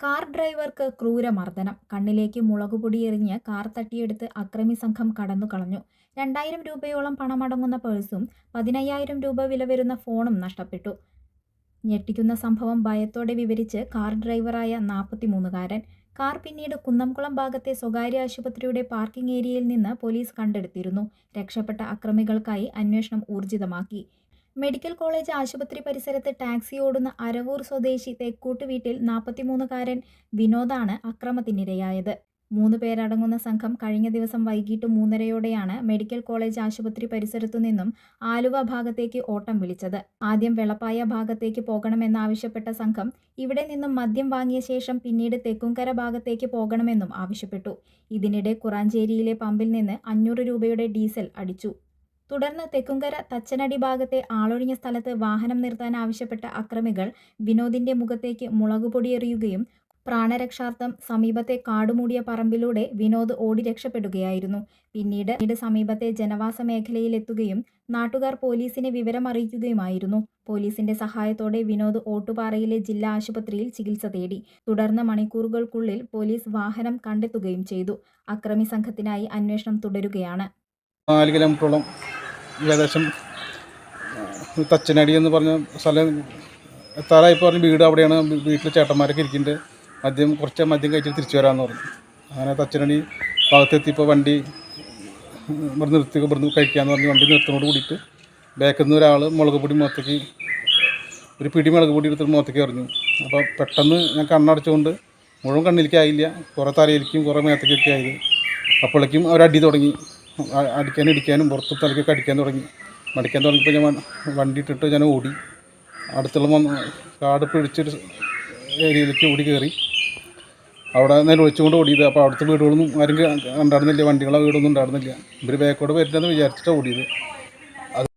Car ഡ്രൈവർക്ക് ക്രൂരമർദ്ദനം. കണ്ണിലേക്ക് മുളകുപൊടി എറിഞ്ഞ് കാർ തട്ടിയെടുത്ത് അക്രമി സംഘം കടന്നു കളഞ്ഞു. രണ്ടായിരം രൂപയോളം പണമടങ്ങുന്ന പേഴ്സും പതിനയ്യായിരം രൂപ വില വരുന്ന ഫോണും നഷ്ടപ്പെട്ടു. ഞെട്ടിക്കുന്ന സംഭവം ഭയത്തോടെ വിവരിച്ച് കാർ ഡ്രൈവറായ നാൽപ്പത്തിമൂന്നുകാരൻ കാർ പിന്നീട് കുന്നംകുളം ഭാഗത്തെ സ്വകാര്യ ആശുപത്രിയുടെ പാർക്കിംഗ് ഏരിയയിൽ നിന്ന് പോലീസ് കണ്ടെടുത്തിരുന്നു. രക്ഷപ്പെട്ട അക്രമികൾക്കായി അന്വേഷണം ഊർജിതമാക്കി. മെഡിക്കൽ കോളേജ് ആശുപത്രി പരിസരത്ത് ടാക്സി ഓടുന്ന അരവൂർ സ്വദേശി തെക്കൂട്ട് വീട്ടിൽ നാൽപ്പത്തിമൂന്നുകാരൻ വിനോദാണ് അക്രമത്തിനിരയായത്. മൂന്ന് പേരടങ്ങുന്ന സംഘം കഴിഞ്ഞ ദിവസം വൈകിട്ട് മൂന്നരയോടെയാണ് മെഡിക്കൽ കോളേജ് ആശുപത്രി പരിസരത്തു നിന്നും ആലുവ ഭാഗത്തേക്ക് ഓട്ടം വിളിച്ചത്. ആദ്യം വെളപ്പായ ഭാഗത്തേക്ക് പോകണമെന്നാവശ്യപ്പെട്ട സംഘം ഇവിടെ നിന്നും മദ്യം വാങ്ങിയ ശേഷം പിന്നീട് തെക്കുംകര ഭാഗത്തേക്ക് പോകണമെന്നും ആവശ്യപ്പെട്ടു. ഇതിനിടെ കുറാഞ്ചേരിയിലെ പമ്പിൽ നിന്ന് അഞ്ഞൂറ് രൂപയുടെ ഡീസൽ അടിച്ചു. തുടർന്ന് തെക്കുംകര തച്ചനടി ഭാഗത്തെ ആളൊഴിഞ്ഞ സ്ഥലത്ത് വാഹനം നിർത്താൻ ആവശ്യപ്പെട്ട അക്രമികൾ വിനോദിന്റെ മുഖത്തേക്ക് മുളകുപൊടി എറിയുകയും പ്രാണരക്ഷാർത്ഥം സമീപത്തെ കാടുമൂടിയ പറമ്പിലൂടെ വിനോദ് ഓടി രക്ഷപ്പെടുകയായിരുന്നു. പിന്നീട് ഇത് സമീപത്തെ ജനവാസ മേഖലയിലെത്തുകയും നാട്ടുകാർ പോലീസിനെ വിവരം അറിയിക്കുകയുമായിരുന്നു പോലീസിന്റെ സഹായത്തോടെ വിനോദ് ഓട്ടുപാറയിലെ ജില്ലാ ആശുപത്രിയിൽ ചികിത്സ തേടി. തുടർന്ന് മണിക്കൂറുകൾക്കുള്ളിൽ പോലീസ് വാഹനം കണ്ടെത്തുകയും ചെയ്തു. അക്രമി സംഘത്തിനായി അന്വേഷണം തുടരുകയാണ്. ഏകദേശം തച്ചനടി എന്ന് പറഞ്ഞ സ്ഥലം എത്താറായി പറഞ്ഞ വീട് അവിടെയാണ് വീട്ടിൽ ചേട്ടന്മാരൊക്കെ ഇരിക്കുന്നുണ്ട് മദ്യം കുറച്ച് മദ്യം കഴിച്ചിട്ട് തിരിച്ചു വരാമെന്ന് പറഞ്ഞു. അങ്ങനെ തച്ചനടി ഭാഗത്തെത്തിയപ്പോൾ വണ്ടി ഇവിടെ നിർത്തി ഇവിടുന്ന് കഴിക്കാമെന്ന് പറഞ്ഞ് വണ്ടി നിർത്തുന്നതോട് കൂടിയിട്ട് ബാക്കിൽ നിന്ന് ഒരാൾ മുളക് പൊടി മുഖത്തേക്ക് ഒരു പിടി മുളക് പൊടി എടുത്തിട്ട് മുഖത്തേക്ക് എറിഞ്ഞു. അപ്പോൾ പെട്ടെന്ന് ഞാൻ കണ്ണടച്ചുകൊണ്ട് മുഴുവൻ കണ്ണിലേക്ക് ആയില്ല. കുറേ തലയിലേക്കും കുറേ മേത്തേക്കൊക്കെ ആയത്. അപ്പോഴേക്കും അവരടി തുടങ്ങി. അടിക്കാനും ഇടിക്കാനും പുറത്ത് തലക്കൊക്കെ അടിക്കാൻ തുടങ്ങി. മടിക്കാൻ തുടങ്ങിയപ്പോൾ ഞാൻ വണ്ടി ഇട്ടിട്ട് ഞാൻ ഓടി. അടുത്തുള്ള വന്ന് കാട് പിടിച്ചൊരു ഏരിയയിലേക്ക് ഓടി കയറി അവിടെ നിലവിളിച്ചുകൊണ്ട് ഓടിയത്. അപ്പോൾ അവിടുത്തെ വീടുകളൊന്നും ആരും ഉണ്ടായിരുന്നില്ല വണ്ടികളോ വീടൊന്നും ഉണ്ടായിരുന്നില്ല. ഇവർ ബാക്കോട് വരില്ലെന്ന് വിചാരിച്ചിട്ടാണ് ഓടിയത്.